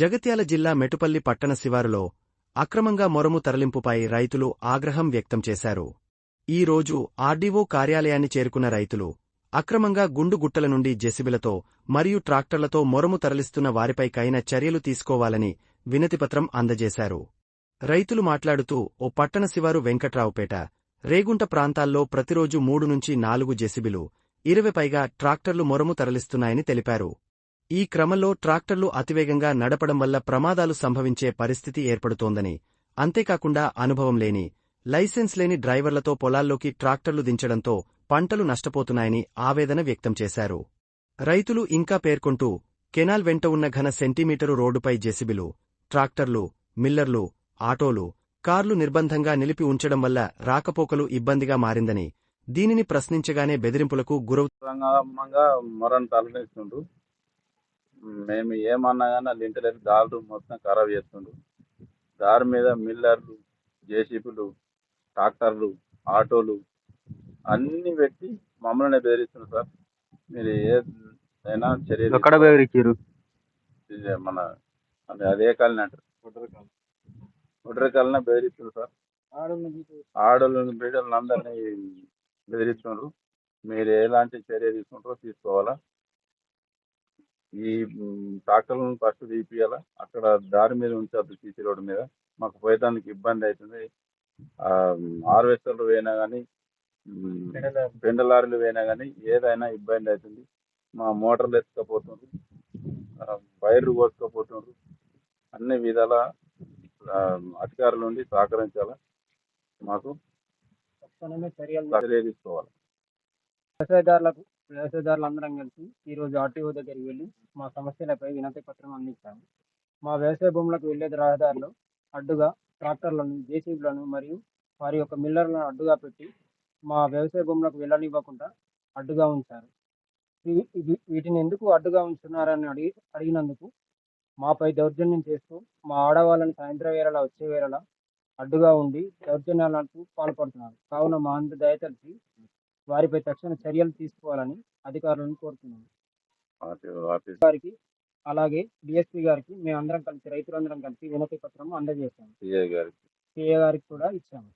జగత్యాల జిల్లా మెటుపల్లి పట్టణ శివారులో అక్రమంగా మొరము తరలింపుపై రైతులు ఆగ్రహం వ్యక్తం చేశారు. ఈ రోజు ఆర్డీఓ కార్యాలయాన్ని చేరుకున్న రైతులు అక్రమంగా గుండు గుట్టల నుండి జెసిబిలతో మరియు ట్రాక్టర్లతో మొరము తరలిస్తున్న వారిపై కైన చర్యలు తీసుకోవాలని వినతిపత్రం అందజేశారు. రైతులు మాట్లాడుతూ ఓ పట్టణ శివారు వెంకట్రావుపేట రేగుంట ప్రాంతాల్లో ప్రతిరోజు మూడు నుంచి నాలుగు జెసిబిలు ఇరవై పైగా ట్రాక్టర్లు మొరము తరలిస్తున్నాయని తెలిపారు. ఈ క్రమంలో ట్రాక్టర్లు అతివేగంగా నడపడం వల్ల ప్రమాదాలు సంభవించే పరిస్థితి ఏర్పడుతోందని అంతేకాకుండా అనుభవం లేని లైసెన్స్ లేని డ్రైవర్లతో పొలాల్లోకి ట్రాక్టర్లు దించడంతో పంటలు నష్టపోతున్నాయని ఆవేదన వ్యక్తం చేశారు. రైతులు ఇంకా పేర్కొంటూ కెనాల్ వెంట ఉన్న ఘన సెంటీమీటరు రోడ్డుపై జెసిబిలు ట్రాక్టర్లు మిల్లర్లు ఆటోలు కార్లు నిర్బంధంగా నిలిపి ఉంచడం వల్ల రాకపోకలు ఇబ్బందిగా మారిందని దీనిని ప్రశ్నించగానే బెదిరింపులకు గురవు మేము ఏమన్నా కానీ వాళ్ళు ఇంటలేదు దాళ్ళు మొత్తం ఖరాబ్ చేస్తుండ్రు. దారి మీద మిల్లర్లు జేసీబీలు ట్రాక్టర్లు ఆటోలు అన్ని పెట్టి మమ్మల్ని బెదిరిస్తున్నారు సార్. మీరు ఏదైనా చర్య ఎక్కడ బెదిరించారు ఇది మన అది అదే కాలనీ అంటారు. ఒడ్ర కాలనీ బెదిరిస్తున్నారు సార్. ఆడోళ్ళని బిడ్డలను అందరినీ బెదిరిస్తున్నారు మీరు ఎలాంటి చర్య తీసుకుంటారో తీసుకోవాలా? ఈ ట్రాక్టర్లను ఫస్ట్ తీపియాలా అక్కడ దారి మీద ఉంచద్దు సీసీ రోడ్డు మీద. మాకు పోయేదానికి ఇబ్బంది అవుతుంది హార్వెస్టర్లు పోయినా కానీ పెండ లారీలు పోయినా కానీ ఏదైనా ఇబ్బంది అవుతుంది మా మోటార్లు ఎత్తుకపోతుంది ఆ, వైర్లు కోసుకపోతున్నారు అన్ని విధాల అధికారుల నుండి సహకరించాలా మాకు? చర్యలు చర్య తీసుకోవాలి. వ్యవసాయదారులకు వ్యవసాయదారులు అందరం కలిసి ఈరోజు ఆర్టీఓ దగ్గరికి వెళ్ళి మా సమస్యలపై వినతి పత్రం అందించాము. మా వ్యవసాయ భూములకు వెళ్ళే రహదారిలో అడ్డుగా ట్రాక్టర్లను జేసీబీలను మరియు వారి యొక్క మిల్లర్లను అడ్డుగా పెట్టి మా వ్యవసాయ భూములకు వెళ్ళనివ్వకుండా అడ్డుగా ఉంచారు. వీటిని ఎందుకు అడ్డుగా ఉంచుతున్నారని అడిగి అడిగినందుకు మాపై దౌర్జన్యం చేస్తూ మా ఆడవాళ్ళని సాయంత్రం వేళలా వచ్చే వేళలా అడ్డుగా ఉండి దౌర్జన్యాలకు పాల్పడుతున్నారు. కావున మా అందు దయతలిచి వారిపై తక్షణ చర్యలు తీసుకోవాలని అధికారులను కోరుతున్నాను గారికి అలాగే డిఎస్పీ గారికి మేమందరం కలిసి రైతులందరం కలిసి వినతి పత్రం అందజేశాము. సిఐ గారికి. సిఏ గారికి కూడా ఇచ్చాము.